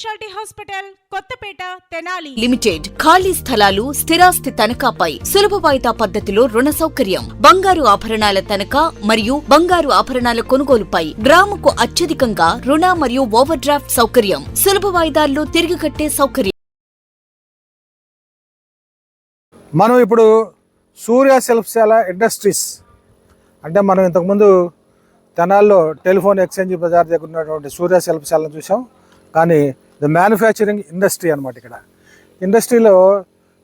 Speciality hospital Kothapeta Tenali. Limited ఖాళీ స్థలాలు స్థిరాస్తి తనఖాపై సులభ వాయిదా పద్ధతిలో రుణ సౌకర్యం. బంగారు ఆభరణాల తనఖా మరియు బంగారు ఆభరణాల కొనుగోలుపై గ్రాముకు అత్యధికంగా రుణ మరియు ఓవర్ డ్రాఫ్ట్ సౌకర్యం. సులభ వాయిదాల్లో తిరిగి కట్టే సౌకర్యం. మనం ఇప్పుడు సూర్య సెల్ఫ్శాల ఇండస్ట్రీస్. అంటే మనం ఇంతకుముందు తెనాల్లో టెలిఫోన్ ఎక్స్చేంజ్ బజార్ దగ్గర ఉన్నటువంటి సూర్య సెల్ఫ్శాలను చూసాం కానీ ద మ్యానుఫ్యాక్చరింగ్ ఇండస్ట్రీ అనమాట ఇక్కడ. ఇండస్ట్రీలో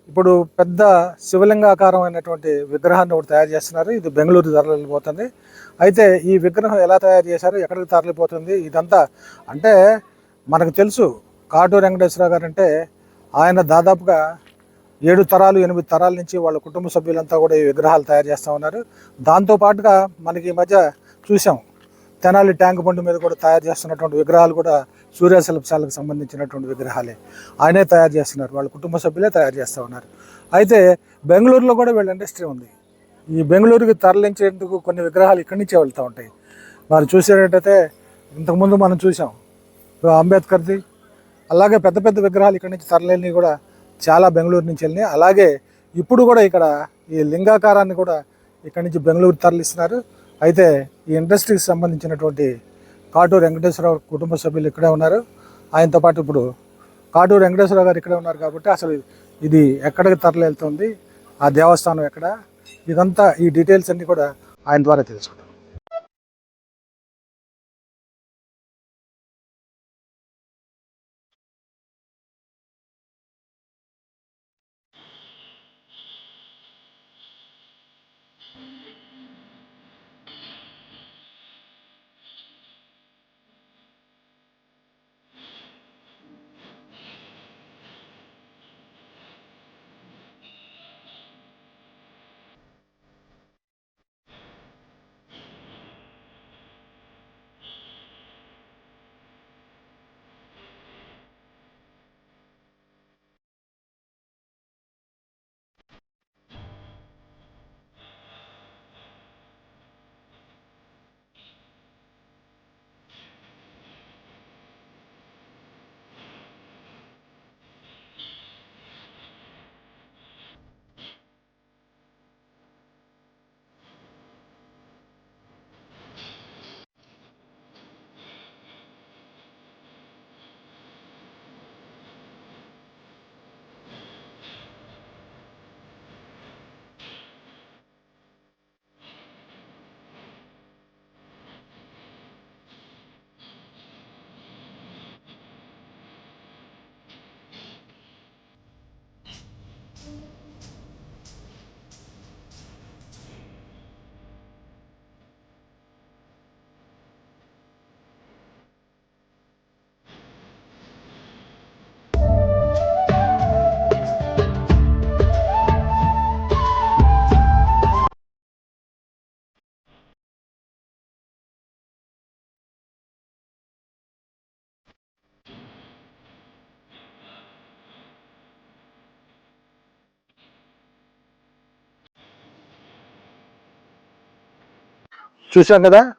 ఇప్పుడు పెద్ద శివలింగాకారమైనటువంటి విగ్రహాన్ని ఒకటి తయారు చేస్తున్నారు. ఇది బెంగళూరు తరలిపోతుంది అయితే ఈ విగ్రహం ఎలా తయారు చేశారు? ఎక్కడికి తరలిపోతుంది? ఇదంతా అంటే మనకు తెలుసు కాటూరు వెంకటేశ్వరరావు గారు అంటే ఆయన దాదాపుగా ఏడు తరాలు ఎనిమిది తరాల నుంచి వాళ్ళ కుటుంబ సభ్యులంతా కూడా ఈ విగ్రహాలు తయారు చేస్తూ ఉన్నారు. దాంతో పాటుగా మనకి ఈ మధ్య చూసాం తెనాలి ట్యాంక్ బండ్ మీద కూడా తయారు చేస్తున్నటువంటి విగ్రహాలు కూడా సూర్య శిల్పశాలకు సంబంధించినటువంటి విగ్రహాలే. ఆయనే తయారు చేస్తున్నారు. వాళ్ళ కుటుంబ సభ్యులే తయారు చేస్తూ ఉన్నారు. అయితే బెంగళూరులో కూడా వీళ్ళ ఇండస్ట్రీ ఉంది. ఈ బెంగళూరుకి తరలించేందుకు కొన్ని విగ్రహాలు ఇక్కడి నుంచే వెళ్తూ ఉంటాయి. వారు చూసేటట్టయితే ఇంతకుముందు మనం చూసాం. అంబేద్కర్ది అలాగే పెద్ద పెద్ద విగ్రహాలు ఇక్కడి నుంచి తరలిని కూడా చాలా బెంగళూరు నుంచి వెళ్ళినాయి. అలాగే ఇప్పుడు కూడా ఇక్కడ ఈ లింగాకారాన్ని కూడా ఇక్కడి నుంచి బెంగళూరు తరలిస్తున్నారు. అయితే ఈ ఇండస్ట్రీకి సంబంధించినటువంటి కాటూరు వెంకటేశ్వరరావు కుటుంబ సభ్యులు ఇక్కడే ఉన్నారు. ఆయనతో పాటు ఇప్పుడు కాటూరు వెంకటేశ్వరరావు గారు ఇక్కడే ఉన్నారు కాబట్టి అసలు ఇది ఎక్కడికి తరలి వెళ్తుంది ఆ దేవస్థానం ఎక్కడ ఇదంతా ఈ డీటెయిల్స్ అన్నీ కూడా ఆయన ద్వారా తెలుసుకుంటాం. చూసాం కదా?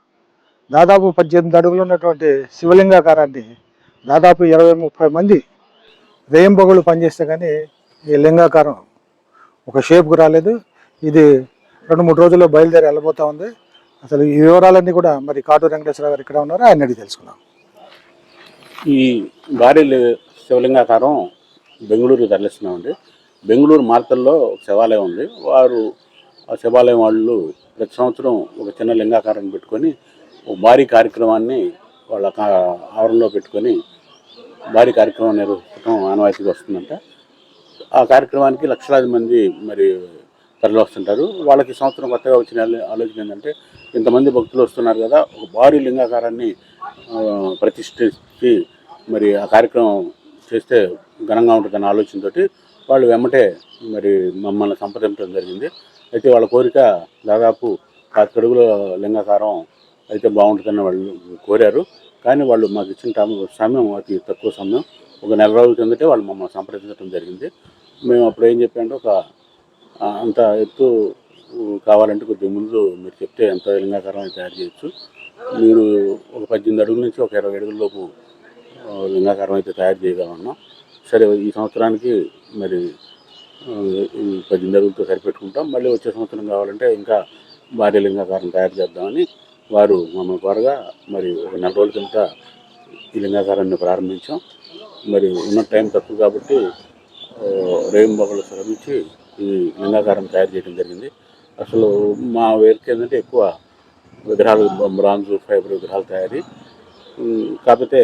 దాదాపు పద్దెనిమిది అడుగులు ఉన్నటువంటి శివలింగాకారాన్ని దాదాపు ఇరవై ముప్పై మంది రేయింబొగలు పనిచేస్తే కానీ ఈ లింగాకారం ఒక షేప్కి రాలేదు. ఇది రెండు మూడు రోజుల్లో బయలుదేరి వెళ్ళబోతా ఉంది. అసలు ఈ వివరాలన్నీ కూడా మరి కాటూరు వెంకటేశ్వర గారు ఇక్కడ ఉన్నారు ఆయన అడిగి తెలుసుకుందాం. ఈ భారీ శివలింగాకారం బెంగళూరు తరలిస్తున్నామండి. బెంగళూరు మార్తల్లో శివాలయం ఉంది. వారు ఆ శివాలయం వాళ్ళు ప్రతి సంవత్సరం ఒక చిన్న లింగాకారాన్ని పెట్టుకొని ఒక భారీ కార్యక్రమాన్ని వాళ్ళ కా- ఆవరణలో పెట్టుకొని భారీ కార్యక్రమం నిర్వహించడం ఆనవాయితీగా వస్తుందంట. ఆ కార్యక్రమానికి లక్షలాది మంది మరి తరలి వస్తుంటారు. వాళ్ళకి సంవత్సరం కొత్తగా వచ్చిన ఆలోచన ఏంటంటే ఇంతమంది భక్తులు వస్తున్నారు కదా ఒక భారీ లింగాకారాన్ని ప్రతిష్ఠించి మరి ఆ కార్యక్రమం చేస్తే ఘనంగా ఉంటుందన్న ఆలోచనతోటి వాళ్ళు వెమ్మటే మరి మమ్మల్ని సంప్రదించడం జరిగింది. అయితే వాళ్ళ కోరిక దాదాపు పాతిక అడుగుల లింగాకారం అయితే బాగుంటుందని వాళ్ళు కోరారు. కానీ వాళ్ళు మాకు ఇచ్చిన టైం- సమయం అతి తక్కువ సమయం. ఒక నెల రోజుల కిందటే వాళ్ళు మమ్మల్ని సంప్రదించడం జరిగింది. మేము అప్పుడు ఏం చెప్పామంటే ఒక అంత ఎత్తు కావాలంటే కొద్దిగా ముందు మీరు చెప్తే ఎంత లింగాకారం తయారు చేయొచ్చు. మీరు ఒక పద్దెనిమిది అడుగుల నుంచి ఒక ఇరవై అడుగుల లోపు లింగాకారం అయితే తయారు చేయగలమన్నాం. సరే ఈ సంవత్సరానికి మరి పద్దెనిమిది అడుగులతో సరిపెట్టుకుంటాం. మళ్ళీ వచ్చే సంవత్సరం కావాలంటే ఇంకా భారీ లింగాకారం తయారు చేద్దామని వారు మమ్మల్ని త్వరగా మరి ఒక నెల రోజుల కింద ఈ లింగాకారాన్ని ప్రారంభించాం. మరి ఉన్న టైం తక్కువ కాబట్టి రేయింబగలు శ్రమించి ఈ లింగాకారం తయారు చేయడం జరిగింది. అసలు మా వేరుకి ఏంటంటే ఎక్కువ విగ్రహాలు బ్రాంజు ఫైబర్ విగ్రహాలు తయారీ. కాకపోతే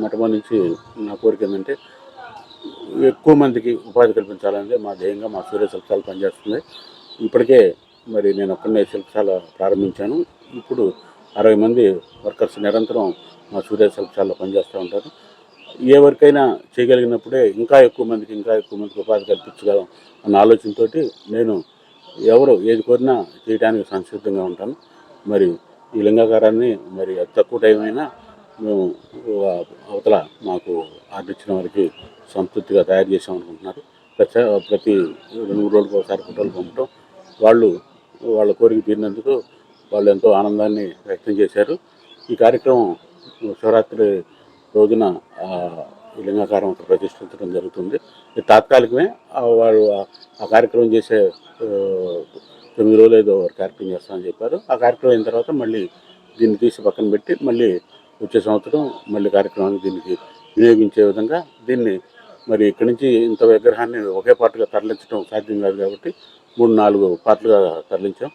మొట్టమొదటి నుంచి నా కోరిక ఏంటంటే ఎక్కువ మందికి ఉపాధి కల్పించాలనేది మా ధ్యేయంగా మా సూర్య శిల్పశాల పనిచేస్తుంది ఇప్పటికే మరి నేను ఒక్కనే శిల్పశాల ప్రారంభించాను. ఇప్పుడు అరవై మంది వర్కర్స్ నిరంతరం మా సూర్య శిల్పశాలలో పనిచేస్తూ ఉంటారు. ఏ వర్క్ అయినా చేయగలిగినప్పుడే ఇంకా ఎక్కువ మందికి ఇంకా ఎక్కువ మందికి ఉపాధి కల్పించగలం అన్న ఆలోచనతో నేను ఎవరు ఏది కోరినా చేయడానికి సంసిద్ధంగా ఉంటాను. మరి ఈ లింగాకారాన్ని మరి తక్కువ టైం అయినా మేము అవతల మాకు ఆర్డర్ ఇచ్చిన వారికి సంతృప్తిగా తయారు చేసాం అనుకుంటున్నారు. ప్రతి ప్రతి రెండు మూడు రోజులకు ఒకసారి ఫోటోలు పంపటం. వాళ్ళు వాళ్ళ కోరిక తీరినందుకు వాళ్ళు ఎంతో ఆనందాన్ని వ్యక్తం చేశారు. ఈ కార్యక్రమం శివరాత్రి రోజున ఈ లింగాకారం అక్కడ ప్రతిష్ఠించడం జరుగుతుంది. ఇది తాత్కాలికమే. వాళ్ళు వారు ఆ- కార్యక్రమం చేసే తొమ్మిది రోజులు ఏదో ఒక కార్యక్రమం చేస్తామని చెప్పారు. ఆ కార్యక్రమం అయిన తర్వాత మళ్ళీ దీన్ని తీసి పక్కన పెట్టి మళ్ళీ వచ్చే సంవత్సరం మళ్ళీ కార్యక్రమాన్ని దీనికి వినియోగించే విధంగా దీన్ని మరి ఇక్కడి నుంచి ఇంత విగ్రహాన్ని ఒకే పాటుగా తరలించడం సాధ్యం కాదు కాబట్టి మూడు నాలుగు పార్ట్లుగా తరలించాం.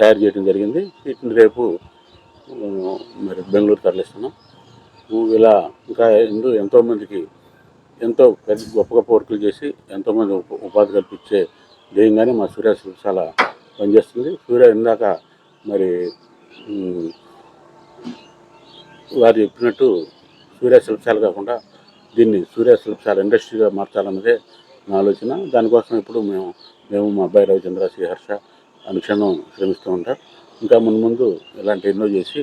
తయారు చేయడం జరిగింది. వీటిని రేపు మరి బెంగళూరు తరలిస్తున్నాం. ఇలా ఇంకా ఎంతో ఎంతోమందికి ఎంతో పెద్ద గొప్ప గొప్ప వర్కులు చేసి ఎంతోమంది ఉప- ఉపాధి కల్పించే ధ్యేయంగానే మా సూర్య శిల్పశాల పనిచేస్తుంది. సూర్య ఇందాక మరి వారు చెప్పినట్టు సూర్య శిల్పశాల కాకుండా దీన్ని సూర్య శిల్పశాల ఇండస్ట్రీగా మార్చాలన్నదే నా ఆలోచన. దానికోసం ఇప్పుడు మేము మేము మా అబ్బాయి రవిచంద్ర శ్రీహర్ష అనుక్షణం శ్రమిస్తూ ఉంటాం. ఇంకా ముందు ముందు ఇలాంటి ఎన్నో చేసి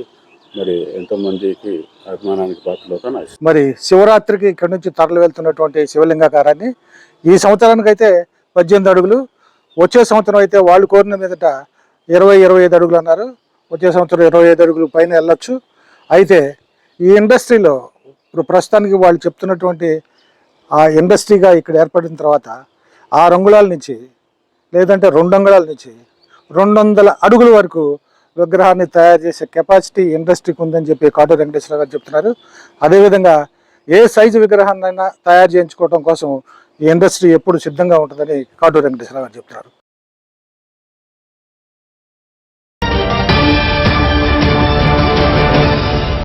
మరి ఎంతోమందికి అభిమానానికి పాత్రలవుతాను మరి శివరాత్రికి ఇక్కడ నుంచి తరలి వెళ్తున్నటువంటి శివలింగాకారాన్ని ఈ సంవత్సరానికి అయితే పద్దెనిమిది అడుగులు వచ్చే సంవత్సరం అయితే వాళ్ళు కోరిన మీదట ఇరవై ఇరవై ఐదు అడుగులు అన్నారు. వచ్చే సంవత్సరం ఇరవై ఐదు అడుగులు పైన వెళ్ళొచ్చు. అయితే ఈ ఇండస్ట్రీలో ఇప్పుడు ప్రస్తుతానికి వాళ్ళు చెప్తున్నటువంటి ఆ ఇండస్ట్రీగా ఇక్కడ ఏర్పడిన తర్వాత ఆ రంగుళాల నుంచి లేదంటే రెండు అంగుళాల నుంచి రెండు వందల అడుగుల వరకు విగ్రహాన్ని తయారు చేసే కెపాసిటీ ఇండస్ట్రీకి ఉందని చెప్పి కాటూరు వెంకటేశ్వర గారు చెప్తున్నారు. అదేవిధంగా ఏ సైజు విగ్రహాన్నైనా తయారు చేయించుకోవడం కోసం ఈ ఇండస్ట్రీ ఎప్పుడు సిద్ధంగా ఉంటుందని కాటూరు వెంకటేశ్వర గారు చెప్తున్నారు.